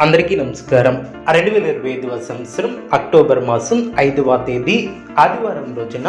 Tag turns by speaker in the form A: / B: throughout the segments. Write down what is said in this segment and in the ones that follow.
A: అందరికీ నమస్కారం. రెండు వేల ఇరవై ఐదవ సంవత్సరం అక్టోబర్ మాసం ఐదవ తేదీ ఆదివారం రోజున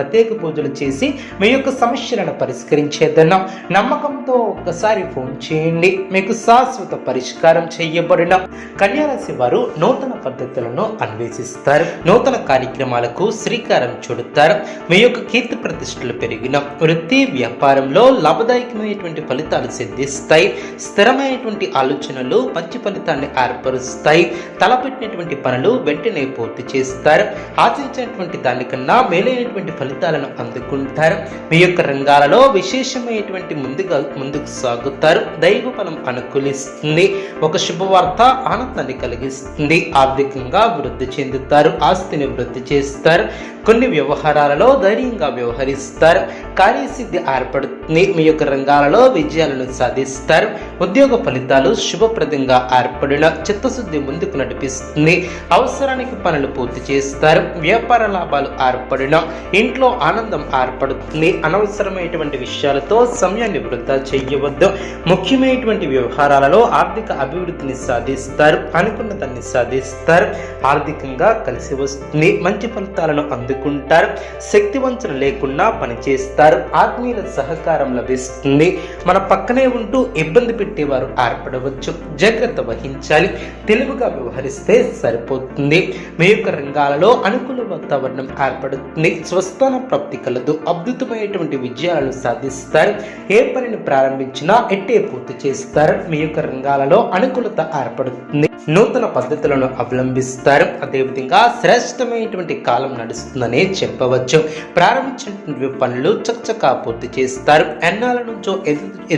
A: ప్రత్యేక పూజలు చేసి మీ యొక్క సమస్యలను పరిష్కరించేదన్నాం నమ్మకంతో ఒక్కసారి ఫోన్ చేయండి. మీకు శాశ్వత పరిష్కారం చేయబడిన కన్యారాశి వారు నూతన పద్ధతులను అన్వేషిస్తారు. నూతన కార్యక్రమాలకు శ్రీకారం చుడతారు. మీ యొక్క కీర్తి ప్రతిష్టలు పెరిగిన వృత్తి వ్యాపారంలో లాభదాయకమైనటువంటి ఫలితాలు సిద్ధిస్తాయి. స్థిరమైనటువంటి ఆలోచనలు మంచి ఫలితాన్ని ఏర్పరుస్తాయి. తలపెట్టినటువంటి పనులు వెంటనే పూర్తి చేస్తారు. ఆశించినటువంటి దానికన్నా మేలైనటువంటి ఫలితాలను అందుకుంటారు. మీ యొక్క రంగాలలో విశేషమైనటువంటి ముందుగా ముందుకు సాగుతారు. దైవ ఫలం అనుకూలిస్తుంది. ఒక శుభవార్త ఆనందాన్ని కలిగిస్తుంది. ఆర్థికంగా వృద్ధి చెందుతారు. ఆస్తిని వృద్ధి చేస్తారు. కొన్ని వ్యవహారాలలో ధైర్యంగా వ్యవహరిస్తారు. కార్యసిద్ధి ఏర్పడుతుంది. మీ యొక్క రంగాలలో విజయాలను సాధిస్తారు. ఉద్యోగ ఫలితాలు శుభప్రదంగా ఏర్పడిన చిత్తశుద్ధి ముందుకు నడిపిస్తుంది. అవసరానికి పనులు పూర్తి చేస్తారు. వ్యాపార లాభాలు ఏర్పడిన ఇంట్లో ఆనందం ఏర్పడుతుంది. అనవసరమైనటువంటి విషయాలతో సమయాన్ని వృధా చేయవద్దు. ముఖ్యమైనటువంటి వ్యవహారాలలో ఆర్థిక అభివృద్ధిని సాధిస్తారు. అనుకున్న దాన్ని సాధిస్తారు. ఆర్థికంగా కలిసి వస్తుంది. మంచి ఫలితాలను అందుకుంటారు. శక్తివంచన లేకుండా పనిచేస్తారు. ఆత్మీయుల సహకారం లభిస్తుంది. మన పక్కనే ఉంటూ ఇబ్బంది పెట్టేవారు ఏర్పడవచ్చు. జాగ్రత్త వహించాలి. తెలివిగా వ్యవహరిస్తే సరిపోతుంది. మీ యొక్క రంగాలలో అనుకూల వాతావరణం ఏర్పడుతుంది. స్వస్థాన ప్రాప్తి కలదు. అద్భుతమైనటువంటి విజయాలను సాధిస్తారు. ఏ పనిని ప్రారంభించినా ఎట్టే పూర్తి చేస్తారు. మీ యొక్క రంగాలలో అనుకూలత ఏర్పడుతుంది. నూతన పద్ధతులను అవలంబిస్తారు. అదేవిధంగా శ్రేష్టమైనటువంటి కాలం నడుస్తుందని చెప్పవచ్చు. ప్రారంభించినటువంటి పనులు చకచకా పూర్తి చేస్తారు. ఎన్నాల నుంచో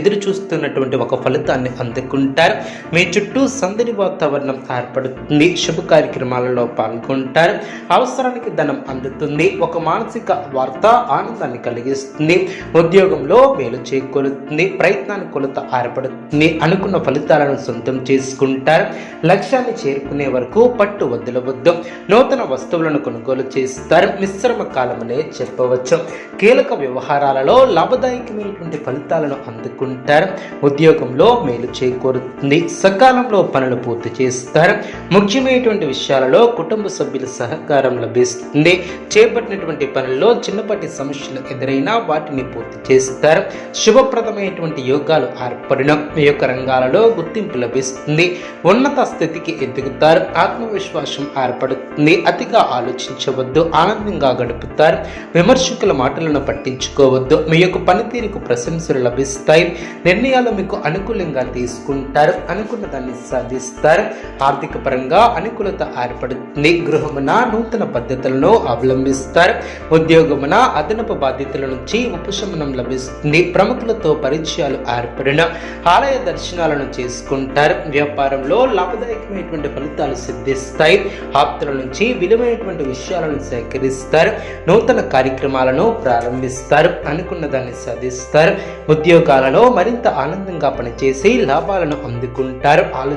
A: ఎదురు చూస్తున్నటువంటి ఒక ఫలితాన్ని అందుకుంటారు. మీ చుట్టూ సందడి వాతావరణం ఏర్పడుతుంది. శుభ కార్యక్రమాలలో పాల్గొంటారు. అవసరానికి ధనం అందుతుంది. ఒక మానసిక వార్త ఆనందాన్ని కలిగిస్తుంది ఉద్యోగంలో మేలు చేకూరుతుంది ప్రయత్నాన్ని కొలత ఏర్పడుతుంది అనుకున్న ఫలితాలను సొంతం చేసుకుంటారు. లక్ష్యాన్ని చేరుకునే వరకు పట్టు వద్దులవద్దు నూతన వస్తువులను కొనుగోలు చేస్తారు. మిశ్రమ కాలమనే చెప్పవచ్చు. కీలక వ్యవహారాలలో లాభదాయకమైనటువంటి ఫలితాలను అందుకుంటారు. ఉద్యోగంలో మేలు చేకూరుతుంది. సకాలంలో పనులు పూర్తి చేస్తారు. ముఖ్యమైనటువంటి విషయాలలో కుటుంబ సభ్యుల సహకారం లభిస్తుంది. చేపట్టినటువంటి పనుల్లో చిన్నపాటి సమస్యలు ఎదురైనా వాటిని పూర్తి చేస్తారు. శుభప్రదమైనటువంటి యోగాలు ఏర్పడిన మీ యొక్క రంగాలలో గుర్తింపు లభిస్తుంది. ఉన్నత స్థితికి ఎదుగుతారు. ఆత్మవిశ్వాసం ఏర్పడుతుంది. అతిగా ఆలోచించవద్దు. ఆనందంగా గడుపుతారు. విమర్శకుల మాటలను పట్టించుకోవద్దు. మీ యొక్క పనితీరుకు ప్రశంసలు లభిస్తాయి. నిర్ణయాలు మీకు అనుకూలంగా తీసుకుంటారు. అనుకున్న దాన్ని సాధిస్తారు. ఆర్థిక పరంగా అనుకూలత ఏర్పడుతుంది. గృహమున నూతన పద్ధతులను అవలంబిస్తారు. ఉద్యోగమున అదనపు బాధ్యతల నుంచి ఉపశమనం లభిస్తుంది. ప్రముఖులతో పరిచయాలు ఏర్పడిన ఆలయ దర్శనాలను చేసుకుంటారు. వ్యాపారంలో లాభదాయకమైనటువంటి ఫలితాలు సిద్ధిస్తాయి. ఆప్తుల నుంచి విలువైనటువంటి విషయాలను సేకరిస్తారు. నూతన కార్యక్రమాలను ప్రారంభిస్తారు. అనుకున్న దాన్ని సాధిస్తారు. ఉద్యోగాలలో మరింత ఆనందంగా పనిచేసి లాభాలను అందుకుంటారు. ఆలో